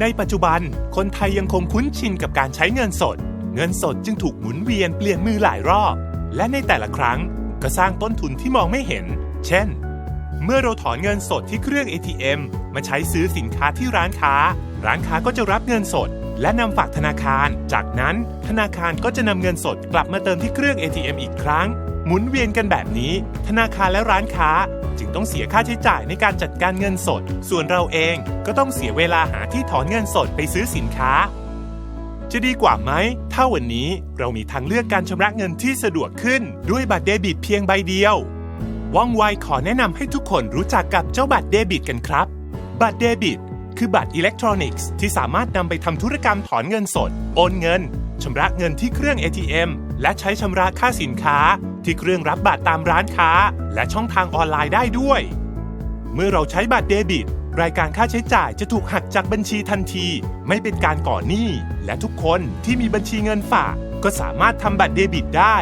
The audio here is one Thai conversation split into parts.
ในปัจจุบัน คนไทยยังคงคุ้นชินกับการใช้เงินสด เงินสดจึงถูกหมุนเวียนเปลี่ยนมือหลายรอบ และในแต่ละครั้งก็สร้างต้นทุนที่มองไม่เห็น เช่น เมื่อเราถอนเงินสดที่เครื่อง ATM มาใช้ซื้อสินค้าที่ร้านค้า ร้านค้าก็จะรับเงินสด และนำฝากธนาคาร จากนั้นธนาคารก็จะนำเงินสดกลับมาเติมที่เครื่อง ATM อีกครั้ง หมุนเวียนกันแบบนี้ ธนาคารและร้านค้า จึงต้องเสียค่าใช้จ่ายในการจัดการเงินสด ส่วนเราเองก็ต้องเสียเวลาหาที่ถอนเงินสดไปซื้อสินค้า จะดีกว่าไหม ถ้าวันนี้เรามีทางเลือกการชำระเงินที่สะดวกขึ้น ด้วยบัตรเดบิตเพียงใบเดียว ว่องไวขอแนะนำให้ทุกคนรู้จักกับเจ้าบัตรเดบิตกันครับ บัตรเดบิต คือบัตรอิเล็กทรอนิกส์ที่สามารถนำไปทำธุรกรรมถอนเงินสด โอนเงินชำระเงินที่เครื่อง ATM และใช้ชำระค่าสินค้า ที่เครื่องรับบัตรตามร้านค้า และช่องทางออนไลน์ได้ด้วย เมื่อเราใช้บัตรเดบิต รายการค่าใช้จ่ายจะถูกหักจากบัญชีทันที ไม่เป็นการก่อหนี้ และทุกคนที่มีบัญชีเงินฝาก ก็สามารถทำบัตรเดบิตได้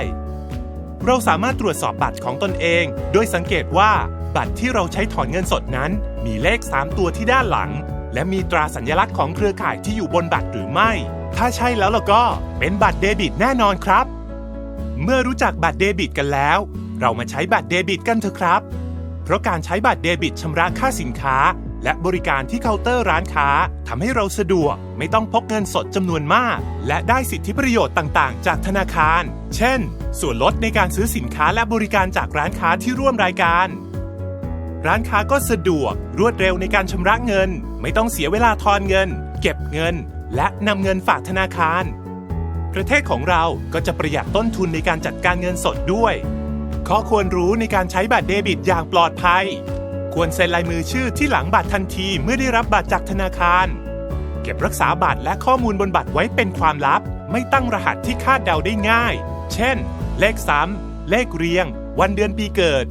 เราสามารถตรวจสอบบัตรของตนเอง โดยสังเกตว่าบัตรที่เราใช้ถอนเงินสดนั้น มีเลข 3 ตัวที่ด้านหลัง และมีตราสัญลักษณ์ของเครือข่ายที่อยู่บนบัตรหรือไม่ ถ้าใช่แล้วล่ะก็เป็นบัตรเดบิตแน่นอนครับ เมื่อรู้จักบัตรเดบิตกันแล้ว เรามาใช้บัตรเดบิตกันเถอะครับ เพราะการใช้บัตรเดบิตชำระค่าสินค้า และบริการที่เคาน์เตอร์ร้านค้าทำให้เราสะดวก ไม่ต้องพกเงินสดจำนวนมาก และได้สิทธิประโยชน์ต่างๆ จากธนาคาร เช่น ส่วนลดในการซื้อสินค้าและบริการจากร้านค้าที่ร่วมรายการ ร้านค้าก็สะดวก รวดเร็วในการชำระเงิน ไม่ต้องเสียเวลาทอนเงิน เก็บเงิน และนำเงินฝากธนาคาร ประเทศของเราก็จะประหยัดต้นทุนในการจัดการเงินสดด้วย ข้อควรรู้ในการใช้บัตรเดบิตอย่างปลอดภัย ควรเซ็นลายมือชื่อที่หลังบัตรทันทีเมื่อได้รับบัตรจากธนาคาร เก็บรักษาบัตรและข้อมูลบนบัตรไว้เป็นความลับ ไม่ตั้งรหัสที่คาดเดาได้ง่าย เช่น เลขซ้ำเลขเรียง วันเดือนปีเกิด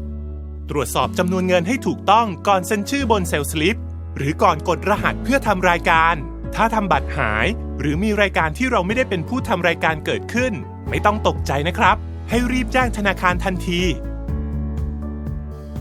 ตรวจสอบจำนวนเงินให้ถูกต้องก่อนเซ็นชื่อบนเซลล์สลิปหรือก่อนกดรหัสเพื่อทำรายการ ถ้าทำบัตรหาย หรือมีรายการที่เราไม่ได้เป็นผู้ทำรายการเกิดขึ้น ไม่ต้องตกใจนะครับ ให้รีบแจ้งธนาคารทันที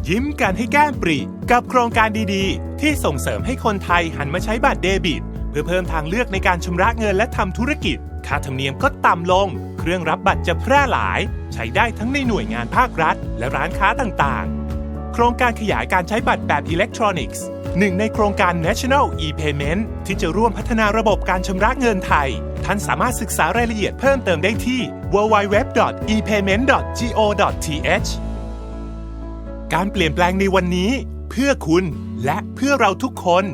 ยิ้มกันให้แก้มปรีกับโครงการดีๆ ที่ส่งเสริมให้คนไทยหันมาใช้บัตรเดบิต เพื่อเพิ่มทางเลือกในการชำระเงินและทำธุรกิจ ค่าธรรมเนียมก็ต่ำลง เครื่องรับบัตรจะแพร่หลาย ใช้ได้ทั้งในหน่วยงานภาครัฐ และร้านค้าต่างๆ โครงการขยายการใช้บัตรแบบอิเล็กทรอนิกส์ หนึ่งในโครงการ National e-Payment ที่จะร่วมพัฒนาระบบการชำระเงินไทย ท่านสามารถศึกษารายละเอียดเพิ่มเติมได้ที่ www.epayment.go.th การเปลี่ยนแปลงในวันนี้ เพื่อคุณและเพื่อเราทุกคน